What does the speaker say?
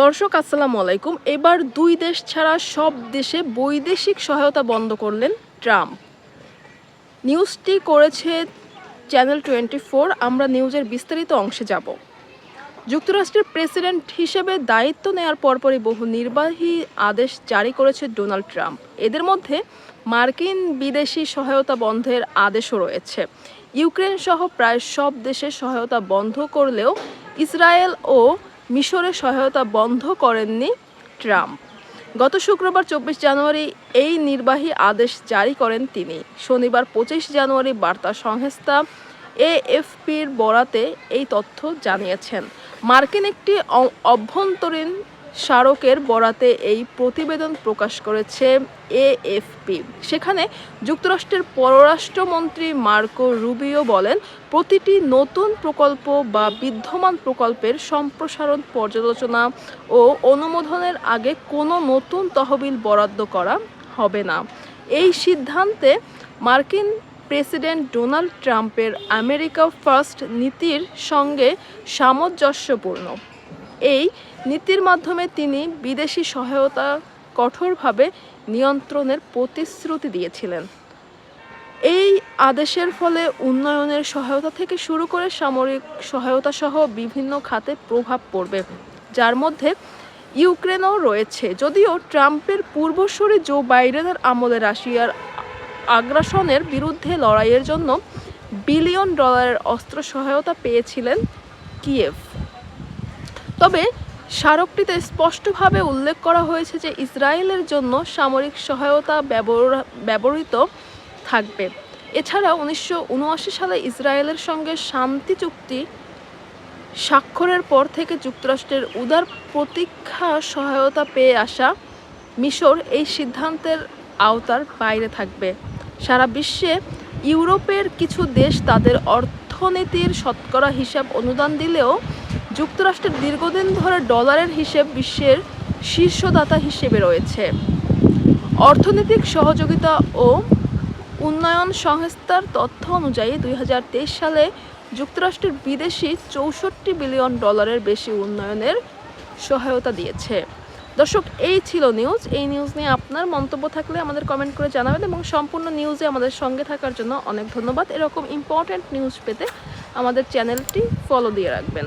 দর্শক, আসসালামু আলাইকুম। এবার দুই দেশ ছাড়া সব দেশে বৈদেশিক সহায়তা বন্ধ করলেন ট্রাম্প। নিউজটি করেছে চ্যানেল টোয়েন্টি ফোর, আমরা নিউজের বিস্তারিত অংশে যাব। যুক্তরাষ্ট্রের প্রেসিডেন্ট হিসেবে দায়িত্ব নেয়ার পরপরই বহু নির্বাহী আদেশ জারি করেছে ডোনাল্ড ট্রাম্প। এদের মধ্যে মার্কিন বিদেশি সহায়তা বন্ধের আদেশও রয়েছে। ইউক্রেন সহ প্রায় সব দেশে সহায়তা বন্ধ করলেও ইসরায়েল ও মিশরের সহায়তা বন্ধ করেননি ট্রাম্প। গত শুক্রবার চব্বিশ জানুয়ারি এই নির্বাহী আদেশ জারি করেন তিনি। শনিবার পঁচিশ জানুয়ারি বার্তা সংস্থা এএফপির বরাতে এই তথ্য জানিয়েছেন। মার্কিন একটি অভ্যন্তরীণ স্মারকের বরাতে এই প্রতিবেদন প্রকাশ করেছে এএফপি। সেখানে যুক্তরাষ্ট্রের পররাষ্ট্রমন্ত্রী মার্কো রুবিও বলেন, প্রতিটি নতুন প্রকল্প বা বিদ্যমান প্রকল্পের সম্প্রসারণ পর্যালোচনা ও অনুমোদনের আগে কোনো নতুন তহবিল বরাদ্দ করা হবে না। এই সিদ্ধান্তে মার্কিন প্রেসিডেন্ট ডোনাল্ড ট্রাম্পের আমেরিকা ফার্স্ট নীতির সঙ্গে সামঞ্জস্যপূর্ণ। এই নীতির মাধ্যমে তিনি বিদেশি সহায়তা কঠোরভাবে নিয়ন্ত্রণের প্রতিশ্রুতি দিয়েছিলেন। এই আদেশের ফলে উন্নয়নের সহায়তা থেকে শুরু করে সামরিক সহায়তা সহ বিভিন্ন খাতে প্রভাব পড়বে। যার মধ্যে ইউক্রেনও রয়েছে। যদিও ট্রাম্পের পূর্বসূরি জো বাইডেনের আমলে রাশিয়ার আগ্রাসনের বিরুদ্ধে লড়াইয়ের জন্য বিলিয়ন ডলারের অস্ত্র সহায়তা পেয়েছিলেন কিয়েভ। তবে স্মারকটিতে স্পষ্টভাবে উল্লেখ করা হয়েছে যে ইসরায়েলের জন্য সামরিক সহায়তা ব্যবহৃত থাকবে। এছাড়া উনিশশো সালে ইসরায়েলের সঙ্গে শান্তি চুক্তি স্বাক্ষরের পর থেকে যুক্তরাষ্ট্রের উদার প্রতীক্ষা সহায়তা পেয়ে আসা মিশর এই সিদ্ধান্তের আওতার বাইরে থাকবে। সারা বিশ্বে ইউরোপের কিছু দেশ তাদের অর্থনীতির শতকরা হিসাব অনুদান দিলেও যুক্তরাষ্ট্রের দীর্ঘদিন ধরে ডলারের হিসেব বিশ্বের শীর্ষদাতা হিসেবে রয়েছে। অর্থনৈতিক সহযোগিতা ও উন্নয়ন সংস্থার তথ্য অনুযায়ী দুই হাজার তেইশ সালে যুক্তরাষ্ট্রের বিদেশি চৌষট্টি বিলিয়ন ডলারের বেশি উন্নয়নের সহায়তা দিয়েছে। দর্শক, এই ছিল নিউজ। এই নিউজ নিয়ে আপনার মন্তব্য থাকলে আমাদের কমেন্ট করে জানাবেন এবং সম্পূর্ণ নিউজে আমাদের সঙ্গে থাকার জন্য অনেক ধন্যবাদ। এরকম ইম্পর্ট্যান্ট নিউজ পেতে আমাদের চ্যানেলটি ফলো দিয়ে রাখবেন।